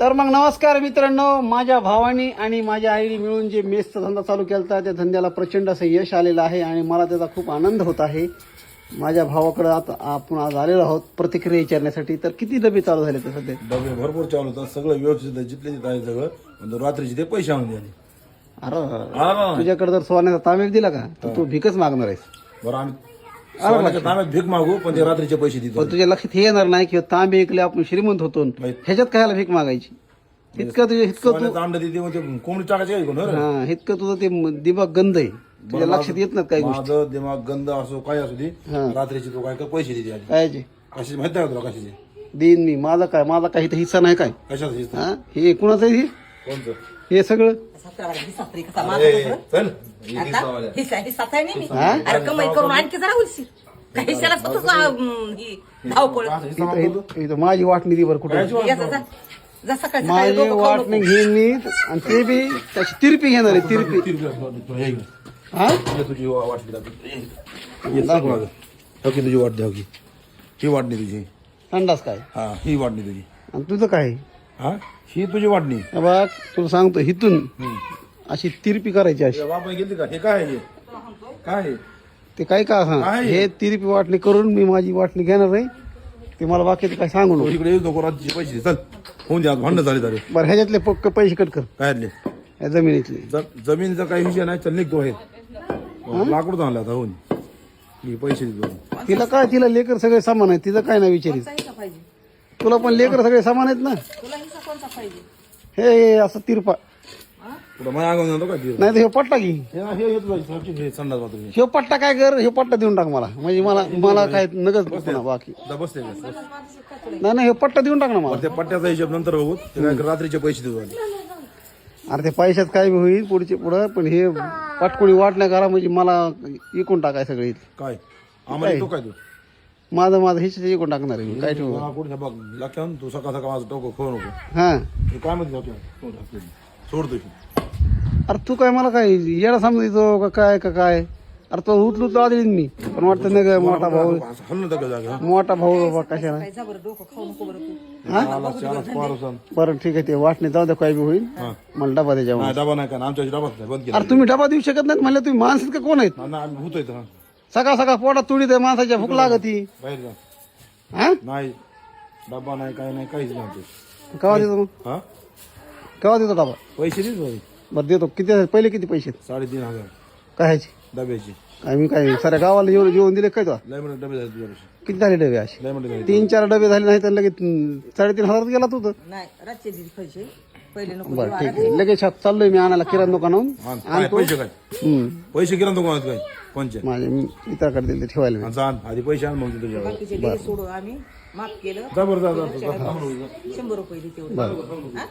तर मग नमस्कार मित्रांनो माझ्या भावानी आणि माझ्या आईने मिळून जे मेसचा धंदा चालू केला होता त्या धंद्याला प्रचंड असं यश आलेलं आहे आणि मला त्याचा खूप आनंद होत आहे. माझ्या भावाकडे आता आपण आज आलेलो आहोत प्रतिक्रिया विचारण्यासाठी. तर किती डबे चालू झाले ते सध्या? डबे भरपूर चालू होतात सगळं व्यवस्थित आहे, जिथले तिथं आहे सगळं. पण रात्रीचे ते पैसे आणून द्या अरे तुझ्याकडे जर सोन्याचा तांबे दिला का तर तू भिकच मागणार आहेस. बरं आम्ही सोन्याच्या तांब्यात भीक मागू पण ते रात्रीचे पैसे देतो. पण तुझ्या लक्षात हे येणार नाही किंवा तांबे ऐकले आपण श्रीमंत होतो माहीत. ह्याच्यात खायला भीक मागायची? इतकं तुझे इतकं तू सोन्याचं अंड देते मग ते कोंबडी टाकायचे हं? हा इतकं तुझं ते म- दिमाग गंध आहे. तुझ्या लक्षात येत नाही काही गोष्टी. माझं दिमाग गंध असो काय असो दे हा. रात्रीचे तो काय काय पैसे देते आधी. कायचे कशाचे माहिती आहे का तुला कशाचे? देईन मी. माझा काय माझा काही तर हिस्सा नाही काय? कशाचं हे? हा हे कुणाचं आहे हे कोणतं हे सगळं? चल आहे नाही हा? अरे कमाई करून आणखी जरा उलशी ही धावपळ. इथं- इथं- इथं माझी वाटणी दी बरं कुठे? याचा जा जा. सकाळी सकाळी माझी वाटणी. घेईन मी आणि ते बी त्याची तिरपी घेणार आहे तिरपी. हे तुझी वा- वाटणी दाखव. तुझी वाटणी हो की ही वाटणी तुझी. संडास काय? हा ही वाटणी तुझी. आणि तुझं काय? हा? ही तुझी वाटणी हे बघ तुला सांगतो हिथून अशी तिरपी करायची अशी. बापा गेली का? हे काय आहे हे? काय आहे? ते काय का हा? काय? हे तिरपी वाटणी करून मी माझी वाटणी घेणार आहे ते मला बाकीचं काय सांगू तो नको इकडे येऊ नको रात्रीचे पैसे. दे. चल होऊन द्या भांडणं झाले झाले बरं ह्याच्यातले पक्क पैसे कट कर. काय आणले या जमिनीतले. ज- जमिनीचा काही विषय नाही चल निघतो आहे लाकूड आणला आता होऊन. मी पैसे देतो. तिला काय तिला लेकर सगळे समान आहेत तिचं काय नाही विचारित तुला पण लेकर सगळे समान आहेत ना? तुला हिस्सा कोणता पाहिजे? हे हे असं तिरपा. तुला माझ्या अंगावर? नाही तर हे पट्टा घे. हे हे हे तुला हे- हे संडास बाथरूम हे. हे पट्टा काय कर हे पट्टा देऊन टाक मला. म्हणजे मला मला काय नगच पुन्हा बाकी. बसते? नाही नाही हे पट्टा देऊन टाक ना मला. त्या पट्ट्याचा हिशोब नंतर बघू. ते रात्रीचे पैसे आधी. अरे ते पैशात काय बी होईल पुढचे पुढं पण हे पटकोळी वाटण्या करा म्हणजे मला इकून टाकाय सगळे काय? आम्हाला काय? माझं माझं हिशेच इकून टाकणार आहे मी. काय ठेवू? कुठे बघ. लक्षात तू सकाळ सकाळ माझं टोकं खोळ नको. हा. हे काय म्हणते जातो? सोड तू अरे तू काय मला काय येडा समजायचो का काय का काय? अरे तो उचलू तो आधी मी. पण वाटतं नाही का मोठा भाऊ हल्लं त्या जागा मोठा भाऊ बाबा कशाला? बरं डोकं खाऊ ठीक आहे ते वाटणे जाऊ द्या काय बी होईल. मला डबा द्यायच्या नाही डबा नाही का आमच्या नाही बंद केला. अरे तुम्ही डबा देऊ शकत नाहीत म्हणलं तुम्ही माणसात का कोण आहेत? भूत येतो सकाळ सकाळ पोटात तुडीत आहे माणसाच्या भूक लागती. बाहेर जा. हा? नाही. डबा नाही काय नाही काहीच नाही. केव्हा देतो? मग हा? केव्हा देतो डबा? पैसे देत भाई. बरं देतो. किती पहिले किती पैसे आहेत? साडेतीन हजार. काय ह्याचे? डब्याचे. काय मी काय साऱ्या गावाला येऊन जेवण दिले काय तुला लय मोठे डबे झाले किती झाले डबे असे? लय मोठे झाले. तीन चार डबे झाले नाही तर लगेच हम्म, साडेतीन हजारात गेला तू तर. नाही रातचे दिली पैसे. पहिले नको बरं ठीक आहे. लगेच छात चाललोय मी आणायला किराणा दुकानाहून. हा, काय पैसे काय? हम्म. पैसे किरण तो काय? पंच माझ्या मित्राकडे दिले ठेवायला मी. जा. आधी पैसे आण मग तू तुझ्यावर बाकीचे डे सोडून आम्ही माफ केलं जा बरं जा जा, जा जा. शंभर रुपये दे तेवढे हा?